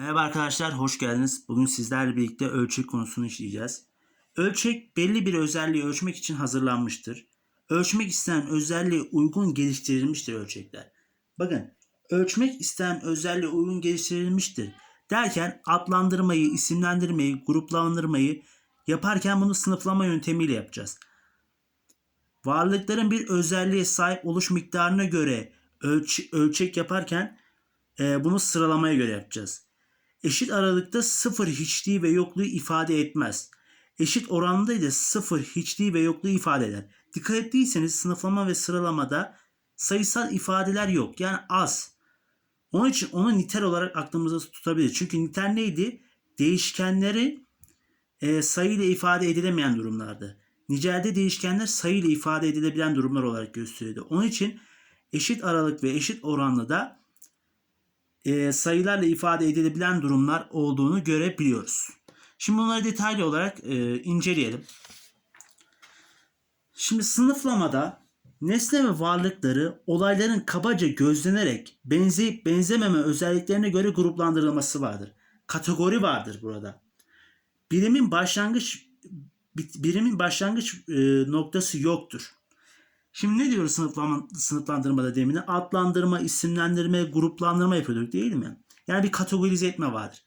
Merhaba arkadaşlar, hoş geldiniz. Bugün sizlerle birlikte ölçek konusunu işleyeceğiz. Ölçek belli bir özelliği ölçmek için hazırlanmıştır. Ölçmek istenen özelliğe uygun geliştirilmiştir ölçekler. Bakın, ölçmek istenen özelliğe uygun geliştirilmiştir derken adlandırmayı, isimlendirmeyi, gruplandırmayı yaparken bunu sınıflama yöntemiyle yapacağız. Varlıkların bir özelliğe sahip oluş miktarına göre ölç- ölçek yaparken e, bunu sıralamaya göre yapacağız. Eşit aralıkta sıfır hiçliği ve yokluğu ifade etmez. Eşit oranda ise sıfır hiçliği ve yokluğu ifade eder. Dikkat ettiyseniz sınıflama ve sıralamada sayısal ifadeler yok. Yani az. Onun için onu nitel olarak aklımızda tutabiliriz. Çünkü nitel neydi? Değişkenleri e, sayıyla ifade edilemeyen durumlardı. Nicelde değişkenler sayıyla ifade edilebilen durumlar olarak gösteriyordu. Onun için eşit aralık ve eşit oranlı da e, sayılarla ifade edilebilen durumlar olduğunu görebiliyoruz. Şimdi bunları detaylı olarak e, inceleyelim. Şimdi sınıflamada nesne ve varlıkları olayların kabaca gözlenerek benzeyip benzememe özelliklerine göre gruplandırılması vardır. Kategori vardır burada. Birimin başlangıç birimin başlangıç e, noktası yoktur. Şimdi ne diyoruz sınıflama, sınıflandırmada demine? Adlandırma, isimlendirme, gruplandırma yapıyorduk değil mi? Yani bir kategorize etme vardır.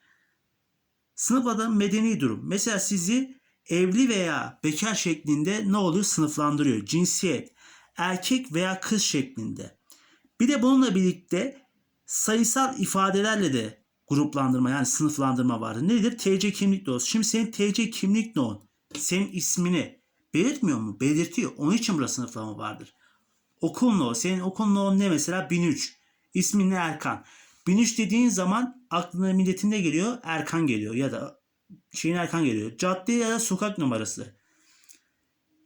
Sınıflada medeni durum. Mesela sizi evli veya bekar şeklinde ne oluyor? Sınıflandırıyor. Cinsiyet, erkek veya kız şeklinde. Bir de bununla birlikte sayısal ifadelerle de gruplandırma yani sınıflandırma vardır. Nedir? TC kimlik notu. Şimdi senin TC kimlik notun, senin ismini, Belirtmiyor mu? Belirtiyor. Onun için burada sınıflama vardır. Okul no. Senin okul no ne mesela? 1003. İsmin ne Erkan. 1003 dediğin zaman aklına milletin ne geliyor? Erkan geliyor ya da şeyin Erkan geliyor. Cadde ya da sokak numarası.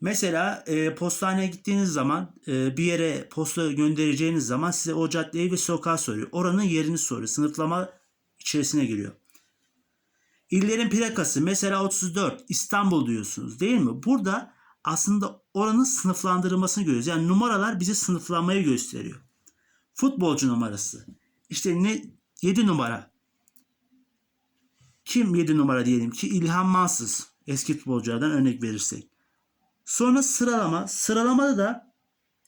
Mesela e, postaneye gittiğiniz zaman e, bir yere posta göndereceğiniz zaman size o caddeyi ve sokağı soruyor. Oranın yerini soruyor. Sınıflama içerisine giriyor. İllerin plakası mesela 34 İstanbul diyorsunuz değil mi? Burada aslında oranın sınıflandırılmasını görüyoruz. Yani numaralar bize sınıflamayı gösteriyor. Futbolcu numarası. İşte ne 7 numara. Kim 7 numara diyelim ki İlhan Mansız. Eski futbolculardan örnek verirsek. Sonra sıralama. Sıralamada da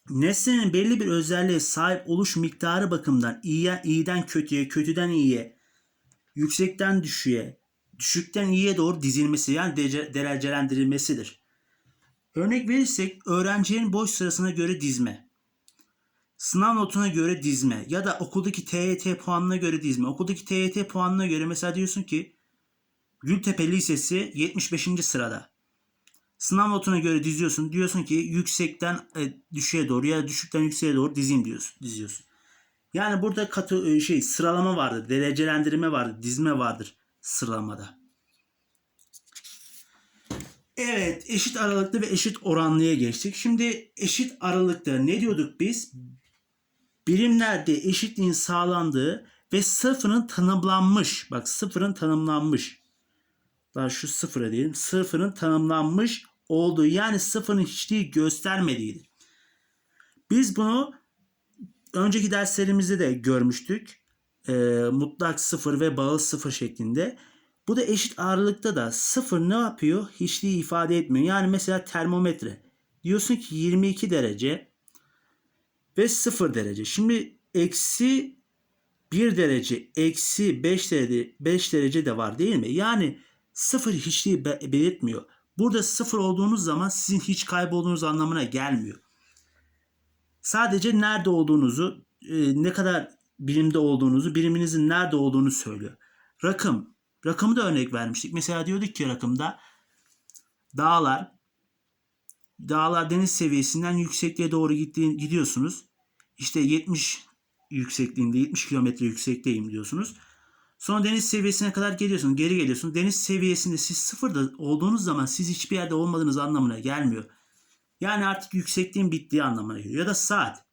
nesnenin belli bir özelliğe sahip oluş miktarı bakımından iyiye, iyiden kötüye, kötüden iyiye, yüksekten düşüğe, düşükten iyiye doğru dizilmesi yani derecelendirilmesidir. Örnek verirsek öğrencinin boş sırasına göre dizme. Sınav notuna göre dizme ya da okuldaki TYT puanına göre dizme. Okuldaki TYT puanına göre mesela diyorsun ki Gültepe Lisesi 75. sırada. Sınav notuna göre diziyorsun. Diyorsun ki yüksekten e, düşüğe doğru ya düşükten yükseğe doğru dizeyim diyorsun. Diziyorsun. Yani burada katı, şey sıralama vardır, derecelendirme vardır, dizme vardır sıralamada. Evet, eşit aralıklı ve eşit oranlıya geçtik. Şimdi eşit aralıkta ne diyorduk biz? Birimlerde eşitliğin sağlandığı ve sıfırın tanımlanmış, bak sıfırın tanımlanmış. Daha şu sıfıra diyelim. Sıfırın tanımlanmış olduğu yani sıfırın hiçliği göstermediğidir. Biz bunu önceki derslerimizde de görmüştük. E, mutlak sıfır ve bağlı sıfır şeklinde. Bu da eşit ağırlıkta da sıfır ne yapıyor? Hiçliği ifade etmiyor. Yani mesela termometre. Diyorsun ki 22 derece ve 0 derece. Şimdi eksi 1 derece, eksi 5 derece, 5 derece de var değil mi? Yani sıfır hiçliği belirtmiyor. Burada sıfır olduğunuz zaman sizin hiç kaybolduğunuz anlamına gelmiyor. Sadece nerede olduğunuzu, e, ne kadar birimde olduğunuzu, biriminizin nerede olduğunu söylüyor. Rakım, Rakımı da örnek vermiştik. Mesela diyorduk ki rakımda dağlar dağlar deniz seviyesinden yüksekliğe doğru gittiğin, gidiyorsunuz. İşte 70 yüksekliğinde 70 kilometre yüksekteyim diyorsunuz. Sonra deniz seviyesine kadar geliyorsunuz. Geri geliyorsunuz. Deniz seviyesinde siz sıfırda olduğunuz zaman siz hiçbir yerde olmadığınız anlamına gelmiyor. Yani artık yüksekliğin bittiği anlamına geliyor. Ya da saat.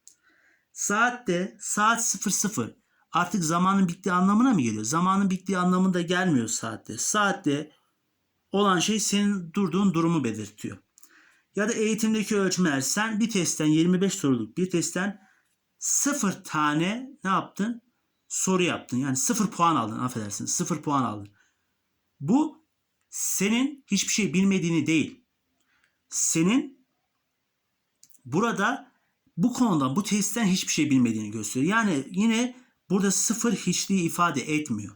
Saatte saat 00 artık zamanın bittiği anlamına mı geliyor? Zamanın bittiği anlamında gelmiyor saatte. Saatte olan şey senin durduğun durumu belirtiyor. Ya da eğitimdeki ölçmeler sen bir testten 25 soruluk bir testten 0 tane ne yaptın? soru yaptın. Yani sıfır puan aldın affedersin. Sıfır puan aldın. Bu senin hiçbir şey bilmediğini değil. Senin burada bu konuda bu testten hiçbir şey bilmediğini gösteriyor. Yani yine burada sıfır hiçliği ifade etmiyor.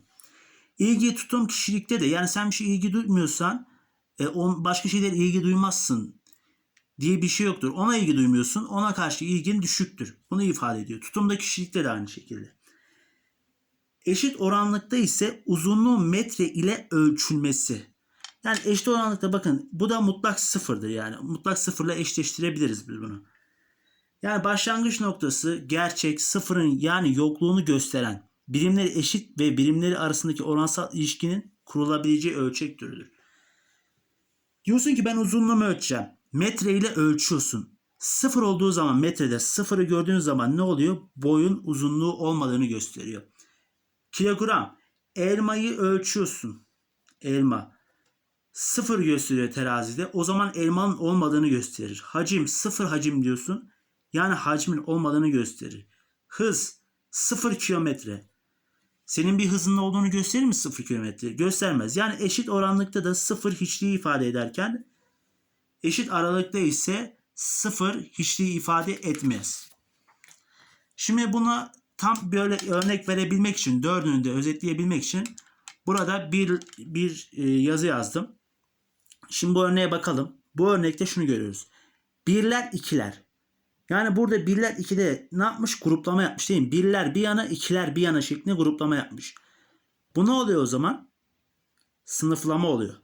İlgi tutum kişilikte de yani sen bir şey ilgi duymuyorsan e, on, başka şeylere ilgi duymazsın diye bir şey yoktur. Ona ilgi duymuyorsun. Ona karşı ilgin düşüktür. Bunu ifade ediyor. Tutumda kişilikte de aynı şekilde. Eşit oranlıkta ise uzunluğun metre ile ölçülmesi. Yani eşit oranlıkta bakın bu da mutlak sıfırdır yani. Mutlak sıfırla eşleştirebiliriz biz bunu. Yani başlangıç noktası gerçek sıfırın yani yokluğunu gösteren birimleri eşit ve birimleri arasındaki oransal ilişkinin kurulabileceği ölçek türüdür. Diyorsun ki ben uzunluğumu ölçeceğim. Metre ile ölçüyorsun. Sıfır olduğu zaman metrede sıfırı gördüğün zaman ne oluyor? Boyun uzunluğu olmadığını gösteriyor. Kilogram. Elmayı ölçüyorsun. Elma. Sıfır gösteriyor terazide. O zaman elmanın olmadığını gösterir. Hacim. Sıfır hacim diyorsun. Yani hacmin olmadığını gösterir. Hız. Sıfır kilometre. Senin bir hızının olduğunu gösterir mi sıfır kilometre? Göstermez. Yani eşit oranlıkta da sıfır hiçliği ifade ederken eşit aralıkta ise sıfır hiçliği ifade etmez. Şimdi buna tam böyle örnek verebilmek için dördünü de özetleyebilmek için burada bir, bir e, yazı yazdım. Şimdi bu örneğe bakalım. Bu örnekte şunu görüyoruz. Birler ikiler. Yani burada birler ikide ne yapmış? Gruplama yapmış değil mi? Birler bir yana ikiler bir yana şeklinde gruplama yapmış. Bu ne oluyor o zaman? Sınıflama oluyor.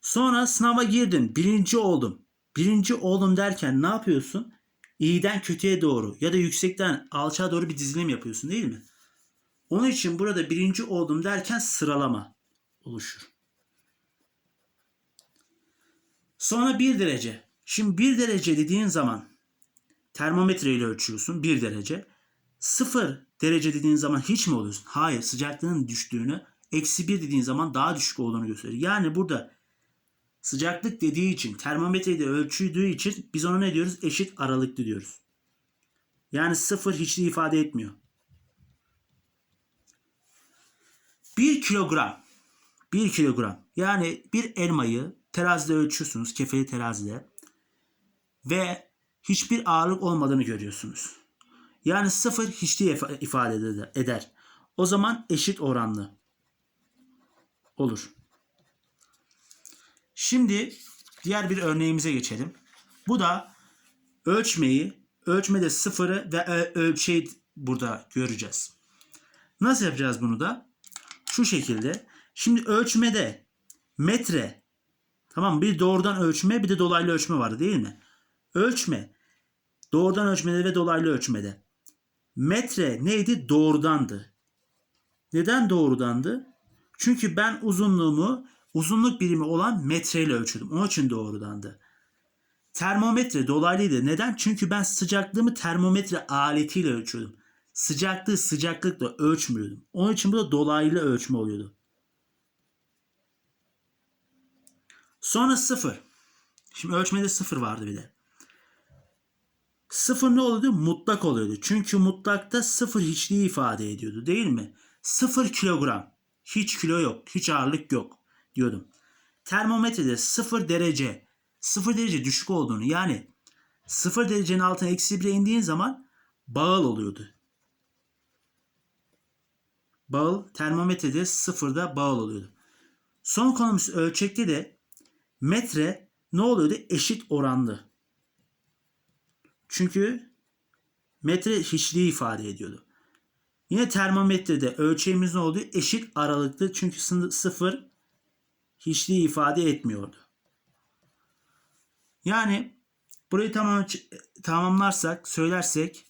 Sonra sınava girdin. Birinci oldum. Birinci oldum derken ne yapıyorsun? İyiden kötüye doğru ya da yüksekten alçağa doğru bir dizilim yapıyorsun değil mi? Onun için burada birinci oldum derken sıralama oluşur. Sonra bir derece. Şimdi bir derece dediğin zaman termometre ile ölçüyorsun bir derece. Sıfır derece dediğin zaman hiç mi oluyorsun? Hayır sıcaklığın düştüğünü eksi bir dediğin zaman daha düşük olduğunu gösteriyor. Yani burada sıcaklık dediği için termometreyi de ölçüldüğü için biz ona ne diyoruz? Eşit aralıklı diyoruz. Yani sıfır hiçliği ifade etmiyor. 1 kilogram 1 kilogram yani bir elmayı terazide ölçüyorsunuz kefeli terazide ve hiçbir ağırlık olmadığını görüyorsunuz. Yani sıfır hiçliği ifade eder. O zaman eşit oranlı olur. Şimdi diğer bir örneğimize geçelim. Bu da ölçmeyi, ölçmede sıfırı ve ölçeği burada göreceğiz. Nasıl yapacağız bunu da? Şu şekilde. Şimdi ölçmede metre tamam bir doğrudan ölçme bir de dolaylı ölçme var değil mi? Ölçme doğrudan ölçmede ve dolaylı ölçmede. Metre neydi? Doğrudandı. Neden doğrudandı? Çünkü ben uzunluğumu uzunluk birimi olan metreyle ölçüyordum. Onun için doğrudandı. Termometre dolaylıydı. Neden? Çünkü ben sıcaklığımı termometre aletiyle ölçüyordum. Sıcaklığı sıcaklıkla ölçmüyordum. Onun için bu da dolaylı ölçme oluyordu. Sonra sıfır. Şimdi ölçmede sıfır vardı bir de. Sıfır ne oluyordu? Mutlak oluyordu. Çünkü mutlakta sıfır hiçliği ifade ediyordu değil mi? Sıfır kilogram. Hiç kilo yok. Hiç ağırlık yok diyordum. Termometrede sıfır derece. Sıfır derece düşük olduğunu yani sıfır derecenin altına eksi 1'e indiğin zaman bağıl oluyordu. Bağıl termometrede sıfırda bağıl oluyordu. Son konumuz ölçekte de metre ne oluyordu? Eşit oranlı. Çünkü metre hiçliği ifade ediyordu. Yine termometrede ölçeğimiz ne oldu? Eşit aralıklı çünkü sıfır hiçliği ifade etmiyordu. Yani burayı tamam, tamamlarsak, söylersek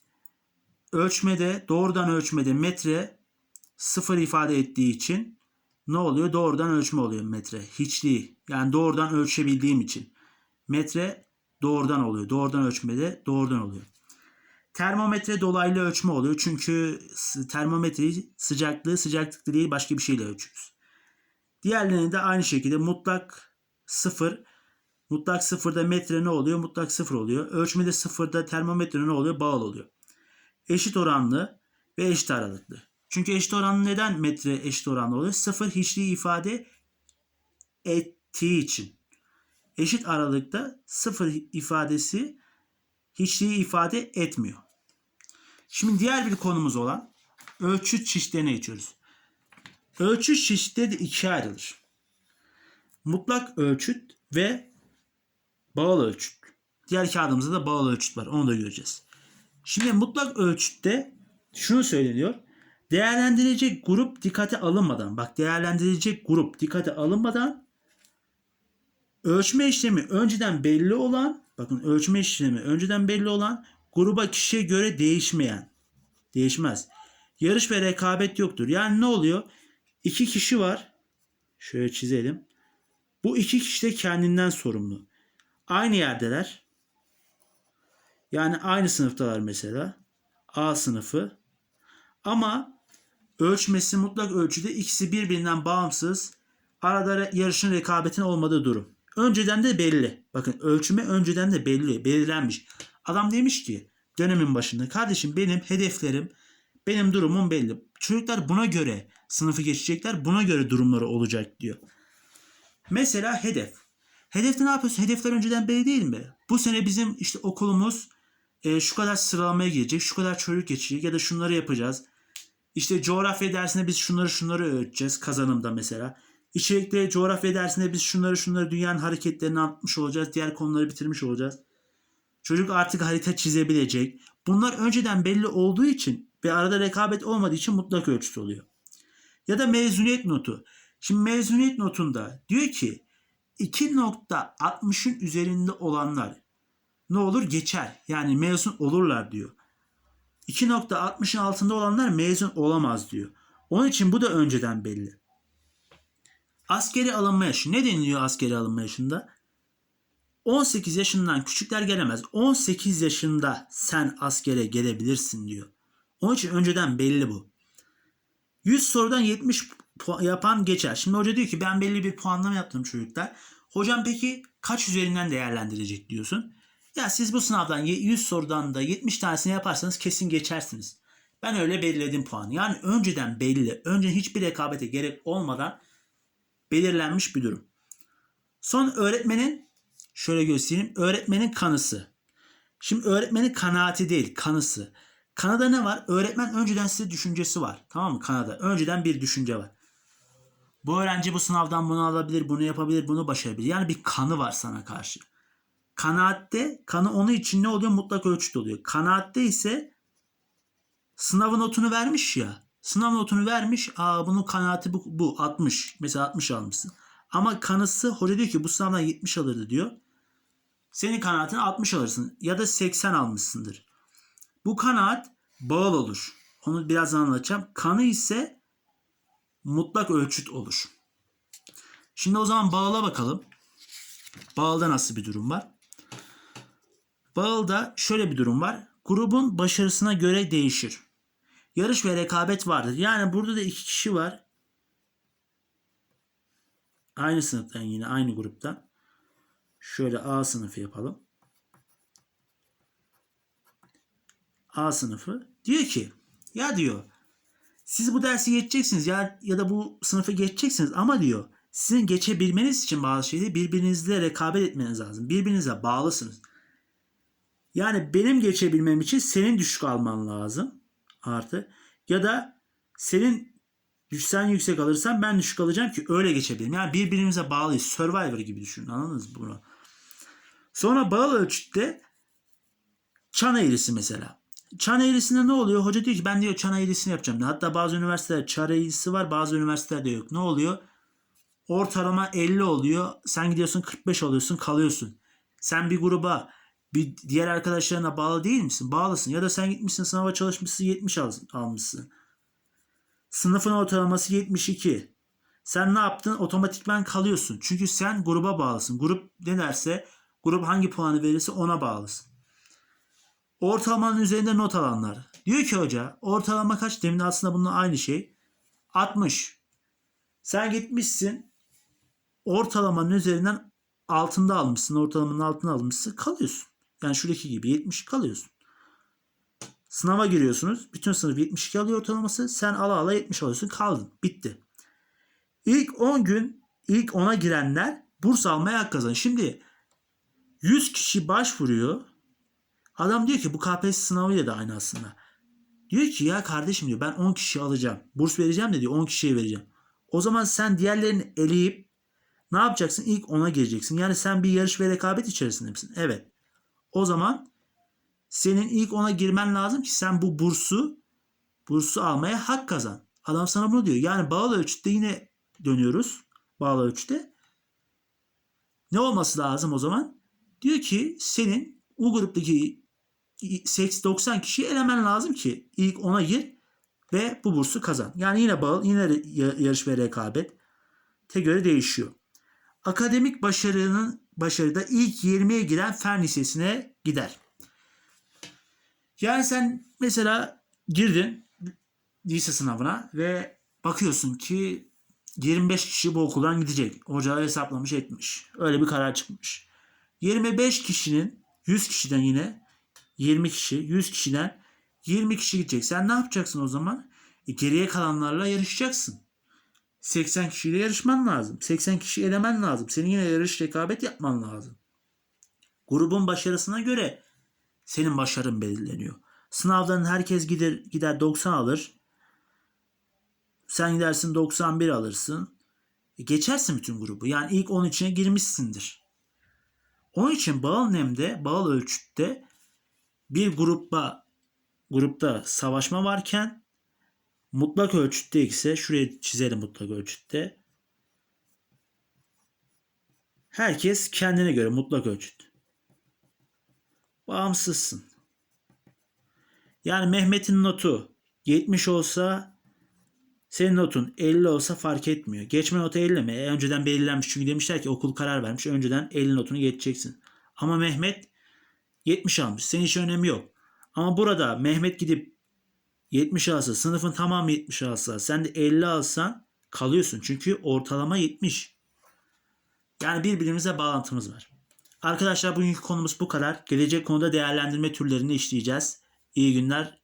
ölçmede, doğrudan ölçmede metre sıfır ifade ettiği için ne oluyor? Doğrudan ölçme oluyor metre. Hiçliği. Yani doğrudan ölçebildiğim için. Metre doğrudan oluyor. Doğrudan ölçmede doğrudan oluyor. Termometre dolaylı ölçme oluyor. Çünkü termometreyi sıcaklığı sıcaklıklı değil başka bir şeyle ölçüyoruz. Diğerlerini de aynı şekilde mutlak sıfır Mutlak sıfırda metre ne oluyor? Mutlak sıfır oluyor. Ölçmede sıfırda termometre ne oluyor? Bağıl oluyor. Eşit oranlı ve eşit aralıklı. Çünkü eşit oranlı neden metre eşit oranlı oluyor? Sıfır hiçliği ifade ettiği için. Eşit aralıkta sıfır ifadesi hiçliği ifade etmiyor. Şimdi diğer bir konumuz olan ölçüt çeşitlerine geçiyoruz. Ölçüt çeşitleri ikiye ayrılır. Mutlak ölçüt ve bağıl ölçüt. Diğer kağıdımızda da bağıl ölçüt var. Onu da göreceğiz. Şimdi mutlak ölçütte şunu söyleniyor. Değerlendirilecek grup dikkate alınmadan, bak değerlendirilecek grup dikkate alınmadan ölçme işlemi önceden belli olan, bakın ölçme işlemi önceden belli olan gruba kişiye göre değişmeyen, değişmez. Yarış ve rekabet yoktur. Yani ne oluyor? İki kişi var. Şöyle çizelim. Bu iki kişi de kendinden sorumlu. Aynı yerdeler. Yani aynı sınıftalar mesela. A sınıfı. Ama ölçmesi mutlak ölçüde ikisi birbirinden bağımsız. Arada yarışın rekabetin olmadığı durum. Önceden de belli. Bakın ölçümü önceden de belli, belirlenmiş. Adam demiş ki dönemin başında kardeşim benim hedeflerim, benim durumum belli. Çocuklar buna göre sınıfı geçecekler, buna göre durumları olacak diyor. Mesela hedef. Hedefte ne yapıyorsun? Hedefler önceden belli değil mi? Bu sene bizim işte okulumuz e, şu kadar sıralamaya girecek, şu kadar çocuk geçecek ya da şunları yapacağız. İşte coğrafya dersinde biz şunları şunları öğreteceğiz kazanımda mesela. İçerikte coğrafya dersinde biz şunları şunları dünyanın hareketlerini anlatmış olacağız. Diğer konuları bitirmiş olacağız. Çocuk artık harita çizebilecek. Bunlar önceden belli olduğu için ve arada rekabet olmadığı için mutlak ölçüt oluyor. Ya da mezuniyet notu. Şimdi mezuniyet notunda diyor ki 2.60'ın üzerinde olanlar ne olur geçer. Yani mezun olurlar diyor. 2.60'ın altında olanlar mezun olamaz diyor. Onun için bu da önceden belli. Askeri alınma yaşı. Ne deniliyor askeri alınma yaşında? 18 yaşından küçükler gelemez. 18 yaşında sen askere gelebilirsin diyor. Onun için önceden belli bu. 100 sorudan 70 pu- yapan geçer. Şimdi hoca diyor ki ben belli bir puanlama yaptım çocuklar. Hocam peki kaç üzerinden değerlendirecek diyorsun. Ya siz bu sınavdan ye- 100 sorudan da 70 tanesini yaparsanız kesin geçersiniz. Ben öyle belirledim puanı. Yani önceden belli. Önce hiçbir rekabete gerek olmadan belirlenmiş bir durum. Son öğretmenin şöyle göstereyim. Öğretmenin kanısı. Şimdi öğretmenin kanaati değil, kanısı. Kanada ne var? Öğretmen önceden size düşüncesi var. Tamam mı? Kanada. Önceden bir düşünce var. Bu öğrenci bu sınavdan bunu alabilir, bunu yapabilir, bunu başarabilir. Yani bir kanı var sana karşı. Kanaatte, kanı onun için ne oluyor? Mutlak ölçüt oluyor. Kanaatte ise sınav notunu vermiş ya. Sınav notunu vermiş. Aa bunun kanaati bu, bu 60. Mesela 60 almışsın. Ama kanısı hoca diyor ki bu sınavdan 70 alırdı diyor. Senin kanaatin 60 alırsın ya da 80 almışsındır. Bu kanaat bağıl olur. Onu birazdan anlatacağım. Kanı ise mutlak ölçüt olur. Şimdi o zaman bağıla bakalım. Bağılda nasıl bir durum var? Bağılda şöyle bir durum var. Grubun başarısına göre değişir. Yarış ve rekabet vardır. Yani burada da iki kişi var. Aynı sınıftan yine aynı gruptan. Şöyle A sınıfı yapalım. A sınıfı diyor ki ya diyor siz bu dersi geçeceksiniz ya ya da bu sınıfı geçeceksiniz ama diyor sizin geçebilmeniz için bazı şeyleri birbirinizle rekabet etmeniz lazım. Birbirinize bağlısınız. Yani benim geçebilmem için senin düşük alman lazım. Artı ya da senin sen yüksek alırsan ben düşük alacağım ki öyle geçebilirim. Yani birbirimize bağlıyız. Survivor gibi düşünün. Anladınız mı bunu? Sonra bağlı ölçütte çan eğrisi mesela. Çan eğrisinde ne oluyor? Hoca diyor ki ben diyor çan eğrisini yapacağım. Hatta bazı üniversitelerde çan eğrisi var bazı üniversitelerde yok. Ne oluyor? Ortalama 50 oluyor. Sen gidiyorsun 45 alıyorsun kalıyorsun. Sen bir gruba bir diğer arkadaşlarına bağlı değil misin? Bağlısın. Ya da sen gitmişsin sınava çalışmışsın 70 al- almışsın. Sınıfın ortalaması 72. Sen ne yaptın? Otomatikman kalıyorsun. Çünkü sen gruba bağlısın. Grup ne derse, grup hangi puanı verirse ona bağlısın. Ortalamanın üzerinde not alanlar. Diyor ki hoca, ortalama kaç? Demin aslında bununla aynı şey. 60. Sen gitmişsin, ortalamanın üzerinden altında almışsın, ortalamanın altında almışsın kalıyorsun. Yani şuradaki gibi 70 kalıyorsun. Sınava giriyorsunuz. Bütün sınıf 72 alıyor ortalaması. Sen ala ala 70 alıyorsun. Kaldın. Bitti. İlk 10 gün ilk 10'a girenler burs almaya hak kazanır. Şimdi 100 kişi başvuruyor. Adam diyor ki bu KPSS sınavıyla da aynı aslında. Diyor ki ya kardeşim diyor ben 10 kişi alacağım. Burs vereceğim de diyor 10 kişiye vereceğim. O zaman sen diğerlerini eleyip ne yapacaksın? İlk 10'a gireceksin. Yani sen bir yarış ve rekabet içerisinde misin? Evet. O zaman senin ilk 10'a girmen lazım ki sen bu bursu bursu almaya hak kazan. Adam sana bunu diyor. Yani bağlı ölçütte yine dönüyoruz. Bağlı ölçütte. Ne olması lazım o zaman? Diyor ki senin o gruptaki 80-90 kişiyi elemen lazım ki ilk 10'a gir ve bu bursu kazan. Yani yine bağlı, yine yarış ve rekabet te göre değişiyor. Akademik başarının başarıda ilk 20'ye giren fen lisesine gider. Yani sen mesela girdin lise sınavına ve bakıyorsun ki 25 kişi bu okuldan gidecek. Hocalar hesaplamış etmiş. Öyle bir karar çıkmış. 25 kişinin 100 kişiden yine 20 kişi 100 kişiden 20 kişi gidecek. Sen ne yapacaksın o zaman? E, geriye kalanlarla yarışacaksın. 80 kişiyle yarışman lazım. 80 kişi elemen lazım. Senin yine yarış rekabet yapman lazım. Grubun başarısına göre senin başarın belirleniyor. Sınavdan herkes gider gider 90 alır. Sen gidersin 91 alırsın. E, geçersin bütün grubu. Yani ilk 10 içine girmişsindir. Onun için bağıl nemde, bağıl ölçütte bir grupta grupta savaşma varken mutlak ölçütte ise şuraya çizelim mutlak ölçütte. Herkes kendine göre mutlak ölçüt. Bağımsızsın. Yani Mehmet'in notu 70 olsa senin notun 50 olsa fark etmiyor. Geçme notu 50 mi? E, önceden belirlenmiş. Çünkü demişler ki okul karar vermiş. Önceden 50 notunu geçeceksin. Ama Mehmet 70 almış. Senin hiç önemi yok. Ama burada Mehmet gidip 70 alsa, sınıfın tamamı 70 alsa, sen de 50 alsan kalıyorsun. Çünkü ortalama 70. Yani birbirimize bağlantımız var. Arkadaşlar bugünkü konumuz bu kadar. Gelecek konuda değerlendirme türlerini işleyeceğiz. İyi günler.